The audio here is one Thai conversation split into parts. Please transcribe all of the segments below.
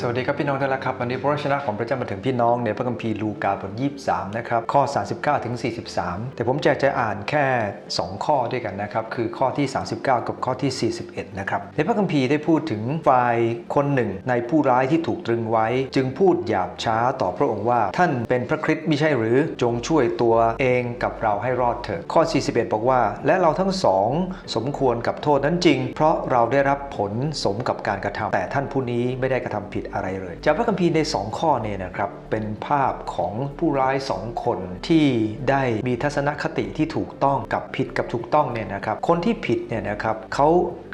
สวัสดีครับพี่น้องทุกท่านครับวันนี้พระวจนะของพระเจ้ามาถึงพี่น้องในพระคัมภีร์ลูกาบท 23 นะครับ ข้อ 39 ถึง 43 แต่ผมจะจะอ่านแค่ 2 ข้อด้วยกันนะครับ คือข้อที่ 39 กับข้อที่ 41 นะครับ ในพระคัมภีร์ได้พูดถึงฝ่ายคนหนึ่ง ในผู้ร้ายที่ถูกตรึงไว้ จึงพูดหยาบช้าต่อพระองค์ว่า ท่านเป็นพระคริสต์ไม่ใช่หรือจงช่วยตัวเองกับเราให้รอดเถิดข้อ 41 บอกว่า และเราทั้งสองสมควรกับโทษนั้นจริง เพราะเราได้รับผลสมกับการกระทำแต่ท่านผู้นี้ไม่ได้กระทำผิดอะไรเลย จากพระคัมภีร์ใน 2 ข้อเนี่ยนะครับ เป็นภาพของผู้ร้ายสองคนที่ได้มีทัศนคติที่ถูกต้องกับผิดกับถูกต้องเนี่ยนะครับ คนที่ผิดเนี่ยนะครับเขา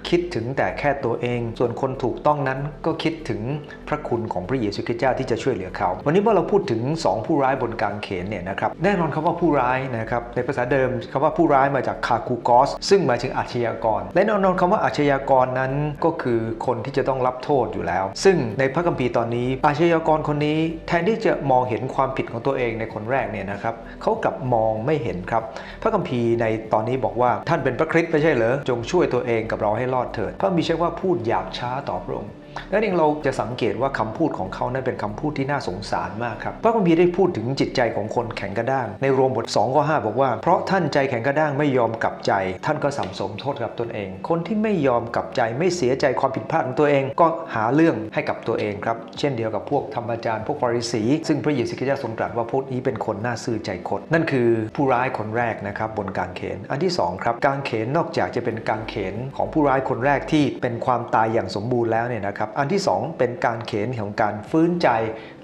คิดถึงแต่แค่ตัวเอง ส่วนคนถูกต้องนั้นก็คิดถึงพระคุณของพระเยซูคริสต์เจ้าที่จะช่วยเหลือเขา วันนี้เมื่อเราพูดถึง 2 ผู้ร้ายบนกางเขนเนี่ยนะครับแน่นอนคำว่าผู้ร้ายนะครับในภาษาเดิมคำว่าผู้ร้ายมาจากคาคูกอสซึ่งหมายถึงอาชญากร และแน่นอนคำว่าอาชญากรนั้นก็คือคนที่จะต้องรับโทษอยู่แล้ว ซึ่งในพระคัมภีร์ตอนนี้ อาชญากรคนนี้แทนที่จะมองเห็นความผิดของตัวเองในคนแรกเนี่ยนะครับเขากลับมองไม่เห็นครับ พระคัมภีร์ในตอนนี้บอกว่าท่านเป็นพระคริสต์ไม่ใช่เหรอจงช่วยตัวเองกับเราให้รอดเถิดพระมีใช่ว่าพูดหยาบช้าต่อพระองค์และเองเราจะสังเกตว่าคำพูดของเขานั้นเป็นคำพูดที่น่าสงสารมากครับพระคัมภีร์ได้พูดถึงจิตใจของคนแข็งกระด้าง ในโรมบท2ข้อ5บอกว่า เพราะท่านใจแข็งกระด้างไม่ยอมกลับใจ ท่านก็สัมสมโทษกับตนเอง คนที่ไม่ยอมกลับใจไม่เสียใจความผิดพลาดของตัวเอง ก็หาเรื่องให้กับตัวเองครับเช่นเดียวกับพวกธรรมจารย์พวกฟาริสี ซึ่งพระเยซูคริสต์เจ้าทรงตรัสว่าพวกนี้เป็นคนน่าซื่อใจคดนั่นคือผู้ร้ายคนแรกนะครับบนกางเขน อันที่สองครับกางเขนนอกจากจะเป็นกางเขนของผู้ร้ายคนแรกที่เป็นความตายอย่างสมบูรณ์แล้วเนี่ยนะครับอันที่สองเป็นการเขนของการฟื้นใจ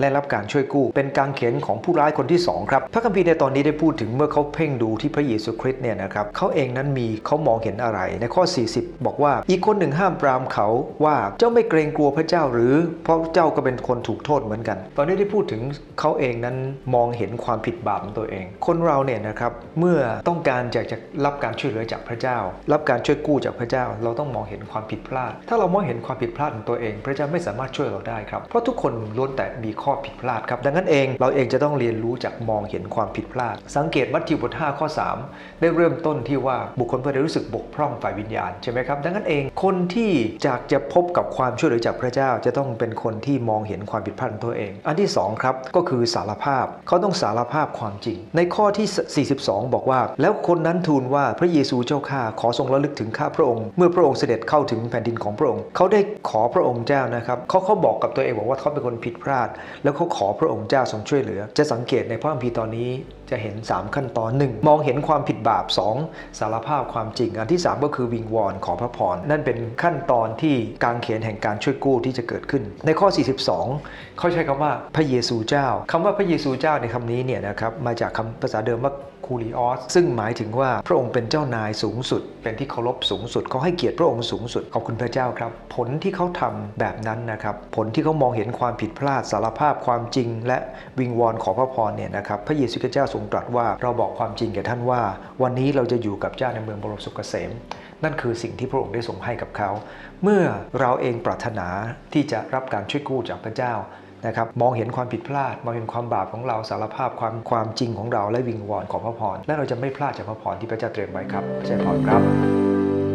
และรับการช่วยกู้ เป็นการเขนของผู้ร้ายคนที่สองครับพระคัมภีร์ในตอนนี้ได้พูดถึงเมื่อเขาเพ่งดูที่พระเยซูคริสต์เนี่ยนะครับเขาเองนั้นมีเขามองเห็นอะไร ในข้อ 40 บอกว่าอีกคนหนึ่งห้ามปรามเขาว่าเจ้าไม่เกรงกลัวพระเจ้าหรือ เพราะเจ้าก็เป็นคนถูกโทษเหมือนกัน ตอนนี้ได้พูดถึงเขาเองนั้นมองเห็นความผิดบาปของตัวเอง คนเราเนี่ยนะครับเมื่อต้องการอยากจะรับการช่วยเหลือจากพระเจ้า รับการช่วยกู้จากพระเจ้า เราต้องมองเห็นความผิดพลาด ถ้าเรามองเห็นความผิดพลาดของตัวเองพระเจ้าไม่สามารถช่วยเราได้ครับ เพราะทุกคนล้วนแต่มีข้อผิดพลาดครับ ดังนั้นเองเราเองจะต้องเรียนรู้จากมองเห็นความผิดพลาด สังเกตมัทธิวบท5ข้อ 3 ได้เริ่มต้นที่ว่าบุคคลเพื่อได้รู้สึกบกพร่องฝ่ายวิญญาณใช่ไหมครับ ดังนั้นเองคนที่จากจะพบกับความช่วยเหลือจากพระเจ้าจะต้องเป็นคนที่มองเห็นความผิดพลาดของตัวเอง อันที่สองครับก็คือสารภาพเขาต้องสารภาพความจริง ในข้อที่ 42 บอกว่า แล้วคนนั้นทูลว่าพระเยซูเจ้าข้าขอทรงระลึกถึงข้าพระองค์ เมื่อพระองค์เสด็จเข้าถึงแผ่นดินของพระองค์ เขาได้ขอพระองค์เจ้านะครับเขาเขาบอกกับตัวเองบอกว่าเขาเป็นคนผิดพลาด แล้วเขาขอพระองค์เจ้าทรงช่วยเหลือ จะสังเกตในพระคัมภีร์ตอนนี้จะเห็น 3 ขั้นตอน 1 มองเห็นความผิดบาป 2 สารภาพความจริง อันที่ 3 ก็คือวิงวอนขอพระพร นั่นเป็นขั้นตอนที่การเขียนแห่งการช่วยกู้ที่จะเกิดขึ้น ในข้อ 42 เขาใช้คำว่าพระเยซูเจ้าคำว่าพระเยซูเจ้าในคำนี้เนี่ยนะครับมาจากคำภาษาเดิมว่าคูริออสซึ่งหมายถึงว่าพระองค์เป็นเจ้านายสูงสุด เป็นที่เคารพสูงสุดเขาให้เกียรติพระองค์สูงสุดขอบคุณพระเจ้าครับ ผลที่เขาทำแบบนั้นนะครับผลที่เขามองเห็นความผิดพลาดสารภาพความจริง และวิงวอนขอพระพรเนี่ยนะครับพระเยซูเจ้าทรงตรัสว่าเราบอกความจริงแก่ท่านว่า วันนี้เราจะอยู่กับเจ้าในเมืองบรมสุขเกษม นั่นคือสิ่งที่พระองค์ได้ทรงให้กับเขา เมื่อเราเองปรารถนาที่จะรับการช่วยกู้จากพระเจ้านะครับมองเห็นความผิดพลาดมองเห็นความบาปของเราสารภาพความความจริงของเราและวิงวอนขอพระพรและเราจะไม่พลาดจากพระพรที่พระเจ้าเตรียมไว้ครับพระเจ้าพรครับ